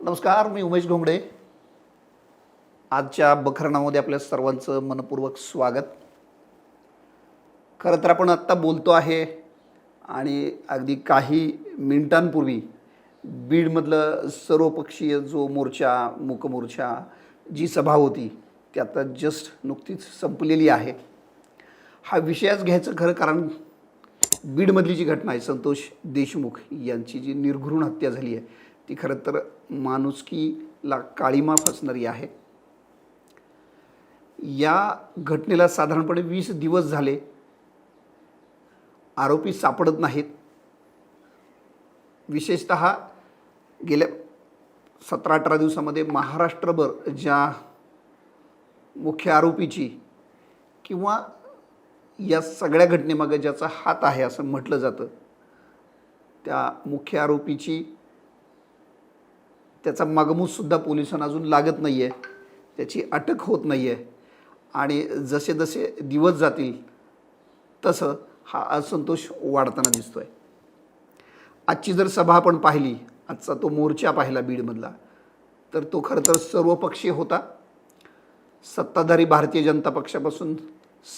नमस्कार मी उमेश घोंगडे. आजच्या बखरणामध्ये आपल्या सर्वांचं मनपूर्वक स्वागत. खरं तर आपण आत्ता बोलतो आहे आणि अगदी काही मिनिटांपूर्वी बीडमधलं सर्वपक्षीय जो मोर्चा मूकमोर्चा जी सभा होती ती आता जस्ट नुकतीच संपलेली आहे. हा विषयच घ्यायचं खरं कारण बीडमधली जी घटना आहे संतोष देशमुख यांची जी निर्घृण हत्या झाली आहे ती खरं तर माणुसकीला काळीमा फसणारी आहे. या घटनेला साधारणपणे वीस दिवस झाले. आरोपी सापडत नाहीत. विशेषत गेल्या सतरा अठरा दिवसामध्ये महाराष्ट्रभर ज्या मुख्य आरोपीची किंवा या सगळ्या घटनेमागे ज्याचा हात आहे असं म्हटलं जातं त्या मुख्य आरोपीची त्याचा मागमूससुद्धा पोलिसांना अजून लागत नाही आहे त्याची अटक होत नाही आहे आणि जसे जसे दिवस जातील तसं हा असंतोष वाढताना दिसतो आहे आजची जर सभा आपण पाहिली आजचा तो मोर्चा पाहिला बीडमधला तर तो खरं तर सर्वपक्षीय होता. सत्ताधारी भारतीय जनता पक्षापासून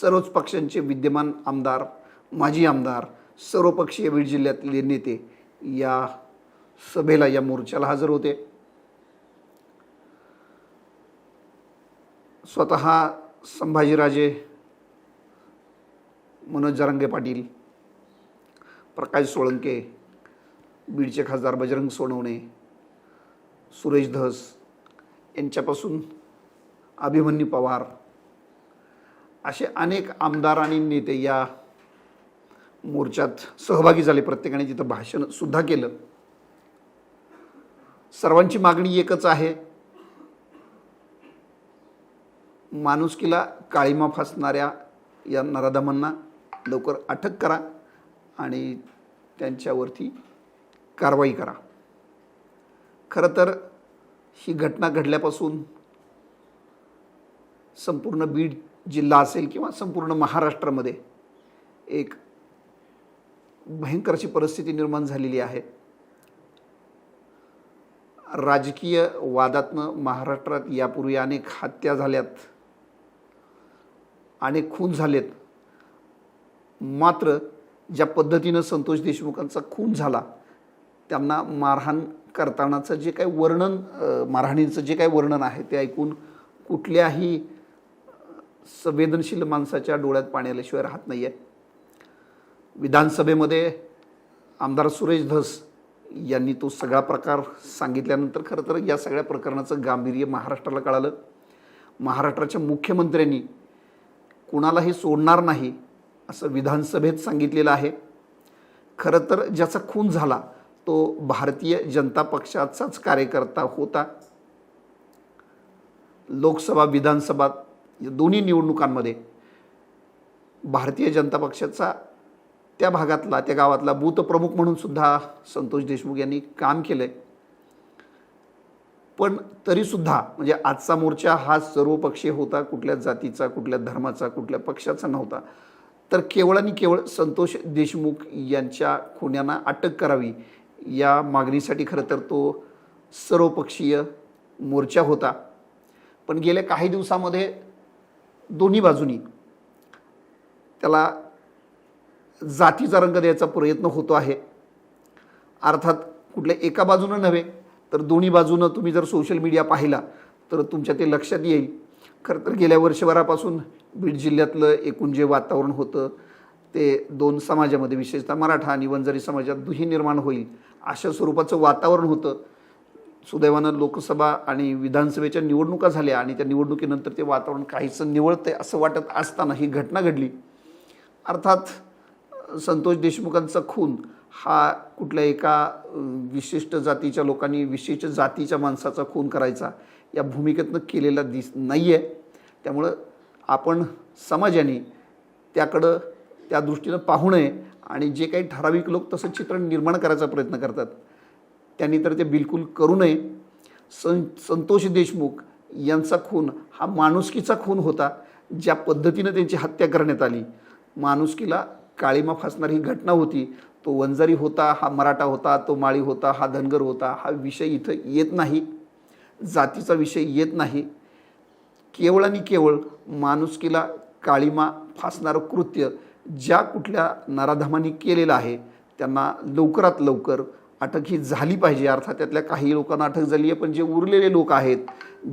सर्वच पक्षांचे विद्यमान आमदार माजी आमदार सर्वपक्षीय बीड जिल्ह्यातले नेते या सभेला या मोर्चाला हजर होते. स्वतः संभाजीराजे मनोज जरांगे पाटील प्रकाश सोळंके बीडचे खासदार बजरंग सोनवणे सुरेश धस यांच्यापासून अभिमन्यू पवार असे अनेक आमदार आणि नेते या मोर्चात सहभागी झाले. प्रत्येकाने तिथं भाषणसुद्धा केलं. सर्वांची मागणी एकच आहे माणुसकीला काळीमा फासणाऱ्या या नराधमांना लवकर अटक करा आणि त्यांच्यावरती कारवाई करा. खरं तर ही घटना घडल्यापासून संपूर्ण बीड जिल्हा असेल किंवा संपूर्ण महाराष्ट्रामध्ये एक भयंकर अशी परिस्थिती निर्माण झालेली आहे. राजकीय वादातनं महाराष्ट्रात यापूर्वी अनेक हत्या झाल्यात. अनेक खून झालेत. मात्र ज्या पद्धतीनं संतोष देशमुखांचा खून झाला त्यांना मारहाण करतानाचं जे काही वर्णन मारहाणींचं मारहाणीचं जे काही वर्णन आहे ते ऐकून कुठल्याही संवेदनशील माणसाच्या डोळ्यात पाणी आल्याशिवाय राहत नाही आहे विधानसभेमध्ये आमदार सुरेश धस यांनी तो सगळा प्रकार सांगितल्यानंतर खरं तर या सगळ्या प्रकरणाचं गांभीर्य महाराष्ट्राला कळालं. महाराष्ट्राच्या मुख्यमंत्र्यांनी कुणालाही सोडणार नाही असं विधानसभेत सांगितलेलं आहे. खरं तर ज्याचा खून झाला तो भारतीय जनता पक्षाचाच कार्यकर्ता होता. लोकसभा विधानसभा या दोन्ही निवडणुकांमध्ये भारतीय जनता पक्षाचा त्या भागातला त्या गावातला बूथ प्रमुख म्हणून सुद्धा संतोष देशमुख यांनी काम केलं आहे पण तरीसुद्धा म्हणजे आजचा मोर्चा हा सर्वपक्षीय होता कुठल्या जातीचा कुठल्या धर्माचा कुठल्या पक्षाचा नव्हता. तर केवळ आणि केवळ संतोष देशमुख यांच्या खुन्यांना अटक करावी या मागणीसाठी खरं तर तो सर्वपक्षीय मोर्चा होता. पण गेल्या काही दिवसामध्ये दोन्ही बाजूनी त्याला जातीचा रंग द्यायचा प्रयत्न होतो आहे. अर्थात कुठल्या एका बाजूनं नव्हे तर दोन्ही बाजूनं तुम्ही जर सोशल मीडिया पाहिला तर तुमच्या ते लक्षात येईल. खरं तर गेल्या वर्षभरापासून बीड जिल्ह्यातलं एकूण जे वातावरण होतं ते दोन समाजामध्ये विशेषतः मराठा आणि वंजारी समाजात दुही निर्माण होईल अशा स्वरूपाचं वातावरण होतं. सुदैवानं लोकसभा आणि विधानसभेच्या निवडणुका झाल्या आणि त्या निवडणुकीनंतर ते वातावरण काहीचं निवळतंय असं वाटत असताना ही घटना घडली. अर्थात संतोष देशमुखांचा खून हा कुठल्या एका विशिष्ट जातीच्या लोकांनी विशिष्ट जातीच्या माणसाचा खून करायचा या भूमिकेतनं केलेला दिस नाही आहे त्यामुळं आपण समाजाने त्याकडं त्या दृष्टीनं पाहू नये आणि जे काही ठराविक लोक तसं चित्र निर्माण करायचा प्रयत्न करतात त्यांनी तर ते बिलकुल करू नये. सं संतोष देशमुख यांचा खून हा माणुसकीचा खून होता ज्या पद्धतीनं त्यांची हत्या करण्यात आली. माणुसकीला काळीमा फासणारी ही घटना होती. तो वंजारी होता हा मराठा होता तो माळी होता हा धनगर होता हा विषय इथं येत नाही. जातीचा विषय येत नाही. केवळ आणि केवळ माणुसकीला काळीमा फासणारं कृत्य ज्या कुठल्या नराधामांनी केलेलं आहे त्यांना लवकरात लवकर अटक ही झाली पाहिजे. अर्थात त्यातल्या काही लोकांना अटक झाली आहे पण जे उरलेले लोक आहेत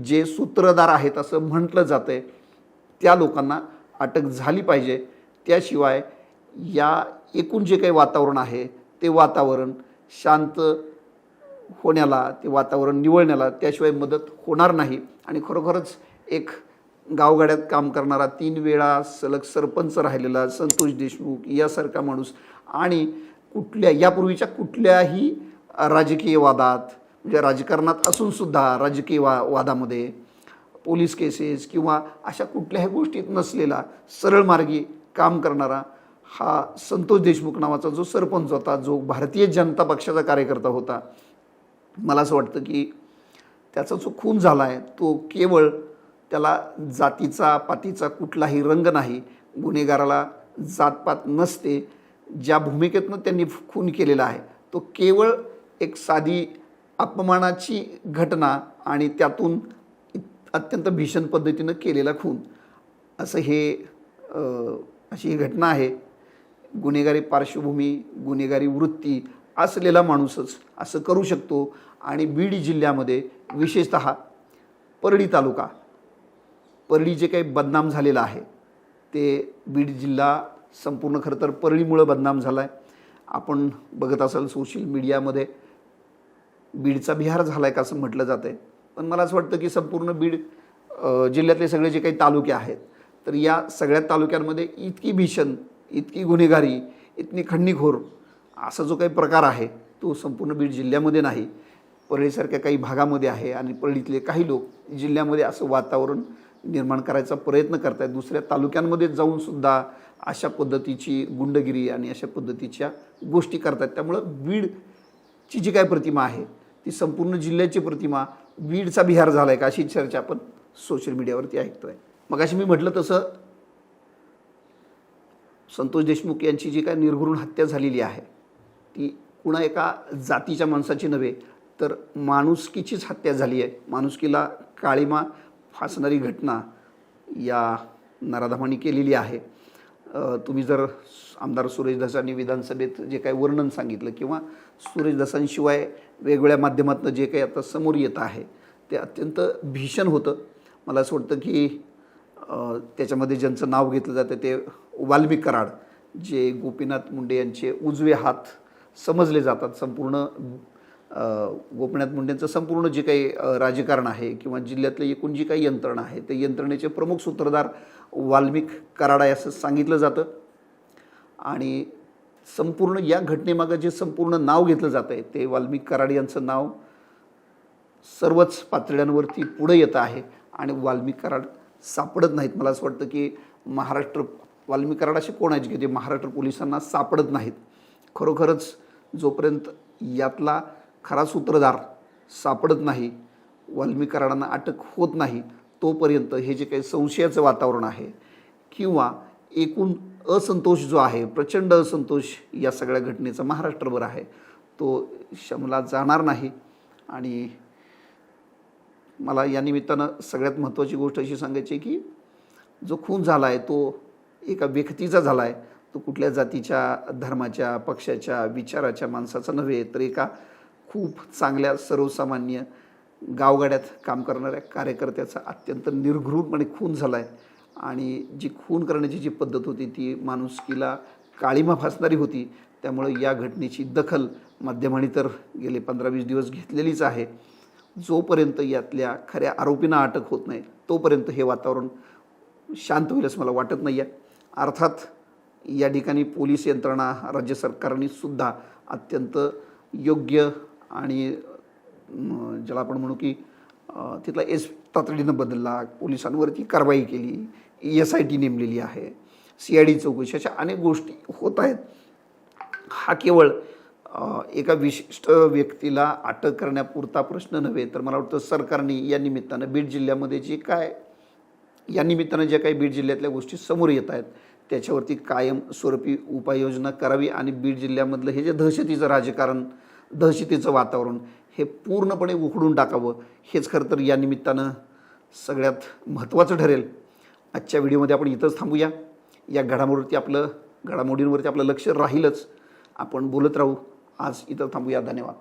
जे सूत्रधार आहेत असं म्हटलं जातं आहे त्या लोकांना अटक झाली पाहिजे. त्याशिवाय या एकूण जे काही वातावरण आहे ते वातावरण शांत होण्याला ते वातावरण निवळण्याला त्याशिवाय मदत होणार नाही. आणि खरोखरच एक गावगाड्यात काम करणारा तीन वेळा सलग सरपंच राहिलेला संतोष देशमुख यासारखा माणूस आणि कुठल्या यापूर्वीच्या कुठल्याही राजकीय वादात म्हणजे राजकारणात असूनसुद्धा राजकीय वा वादामध्ये पोलीस केसेस किंवा अशा कुठल्याही गोष्टीत नसलेला सरळ मार्गी काम करणारा हा संतोष देशमुख नावाचा जो सरपंच होता जो भारतीय जनता पक्षाचा कार्यकर्ता होता मला असं वाटतं की त्याचा जो खून झाला आहे तो केवळ त्याला जातीचा पातीचा कुठलाही रंग नाही गुन्हेगाराला जातपात नसते ज्या भूमिकेतनं त्यांनी खून केलेला आहे तो केवळ एक साधी अपमानाची घटना आणि त्यातून अत्यंत भीषण पद्धतीनं केलेला खून. असं हे अशी ही घटना आहे. गुन्हेगारी पार्श्वभूमी गुन्हेगारी वृत्ती असलेला माणूसच असं करू शकतो. आणि बीड जिल्ह्यामध्ये विशेषत परळी तालुका परळी जे काही बदनाम झालेलं आहे ते बीड जिल्हा संपूर्ण खरं तर परळीमुळं बदनाम झाला आहे आपण बघत असाल सोशल मीडियामध्ये बीडचा बिहार झाला आहे का असं म्हटलं जातं आहे पण मला असं वाटतं की संपूर्ण बीड जिल्ह्यातले सगळे जे काही तालुके आहेत तर या सगळ्या तालुक्यांमध्ये इतकी भीषण इतकी गुन्हेगारी इतकी खंडणीखोर असा जो काही प्रकार आहे तो संपूर्ण बीड जिल्ह्यामध्ये नाही. परळीसारख्या काही भागामध्ये आहे आणि परळीतले काही लोक जिल्ह्यामध्ये असं वातावरण निर्माण करायचा प्रयत्न करत आहेत दुसऱ्या तालुक्यांमध्ये जाऊन सुद्धा अशा पद्धतीची गुंडगिरी आणि अशा पद्धतीच्या गोष्टी करतात त्यामुळं बीडची जी काय प्रतिमा आहे ती संपूर्ण जिल्ह्याची प्रतिमा बीडचा बिहार झाला आहे का अशी चर्चा आपण सोशल मीडियावरती ऐकतोय. मग अशी मी म्हटलं तसं संतोष देशमुख यांची जी काय निर्घृण हत्या झालेली आहे ती कुणा एका जातीच्या माणसाची नव्हे तर माणुसकीचीच हत्या झाली आहे. माणुसकीला काळीमा फासणारी घटना या नराधामांनी केलेली आहे. तुम्ही जर आमदार सुरेश धसांनी विधानसभेत जे काही वर्णन सांगितलं किंवा सुरेश धसांशिवाय वेगवेगळ्या माध्यमातून जे काही आता समोर येत आहे ते अत्यंत भीषण होतं. मला असं वाटतं की त्याच्यामध्ये ज्यांचं नाव घेतलं जातं ते वाल्मिक कराड जे गोपीनाथ मुंडे यांचे उजवे हात समजले जातात. संपूर्ण गोपीनाथ मुंडेंचं संपूर्ण जे काही राजकारण आहे किंवा जिल्ह्यातलं एकूण जी काही यंत्रणा आहे ते यंत्रणेचे प्रमुख सूत्रधार वाल्मिक कराड आहे असं सांगितलं जातं. आणि संपूर्ण या घटनेमागं जे संपूर्ण नाव घेतलं जातं आहे ते वाल्मिक कराड यांचं नाव सर्वच पातळ्यांवरती पुढं येतं आहे. आणि वाल्मिक कराड सापडत नाहीत. मला असं वाटतं की महाराष्ट्र वाल्मिक कराड असे कोण आहेत की जे महाराष्ट्र पोलिसांना सापडत नाहीत? खरोखरच जोपर्यंत यातला खरा सूत्रधार सापडत नाही वाल्मिक कराडांना अटक होत नाही तोपर्यंत हे जे काही संशयाचं वातावरण आहे किंवा एकूण असंतोष जो आहे प्रचंड असंतोष या सगळ्या घटनेचा महाराष्ट्रभर आहे तो शमला जाणार नाही आणि मला या निमित्तानं सगळ्यात महत्त्वाची गोष्ट अशी सांगायची आहे की जो खून झाला आहे तो एका व्यक्तीचा झाला आहे तो कुठल्या जातीच्या धर्माच्या पक्षाच्या विचाराच्या माणसाचा नव्हे तर एका खूप चांगल्या सर्वसामान्य गावगाड्यात काम करणाऱ्या कार्यकर्त्याचा अत्यंत निर्घृणपणे खून झाला आहे आणि जी खून करण्याची जी पद्धत होती ती माणुसकीला काळीमा फासणारी होती. त्यामुळे या घटनेची दखल माध्यमांनी तर गेले पंधरा वीस दिवस घेतलेलीच आहे. जोपर्यंत यातल्या खऱ्या आरोपींना अटक होत नाही तोपर्यंत हे वातावरण शांत होईल असं मला वाटत नाही आहे अर्थात या ठिकाणी पोलीस यंत्रणा राज्य सरकारने सुद्धा अत्यंत योग्य आणि ज्याला आपण म्हणू की तिथला एस तातडीनं बदलला पोलिसांवरती कारवाई केली एस आय टी नेमलेली आहे सी आय डी चौकशी अशा अनेक गोष्टी होत आहेत. हा केवळ एका विशिष्ट व्यक्तीला अटक करण्यापुरता प्रश्न नव्हे तर मला वाटतं सरकारने या निमित्तानं बीड जिल्ह्यामध्ये जे काय या निमित्तानं ज्या काही बीड जिल्ह्यातल्या गोष्टी समोर येत आहेत त्याच्यावरती कायमस्वरूपी उपाययोजना करावी आणि बीड जिल्ह्यामधलं हे जे दहशतीचं राजकारण दहशतीचं वातावरण हे पूर्णपणे उखडून टाकावं हेच खरं तर या निमित्तानं सगळ्यात महत्त्वाचं ठरेल. आजच्या व्हिडिओमध्ये आपण इथंच थांबूया. या घडामोडीवरती आपलं घडामोडींवरती आपलं लक्ष राहीलच. आपण बोलत राहू. आज इथं थांबूया धन्यवाद.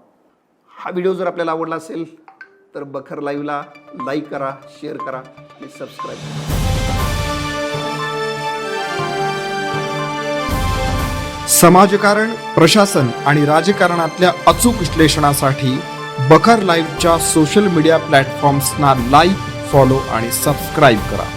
हा व्हिडिओ जर आपल्याला आवडला असेल तर बखर लाईव्हला लाईक करा शेअर करा आणि सबस्क्राईब करा. समाजकारण प्रशासन आणि राजकारणातल्या अचूक विश्लेषणासाठी बखर लाईव्हच्या सोशल मीडिया प्लॅटफॉर्म्सना लाईक फॉलो आणि सबस्क्राईब करा.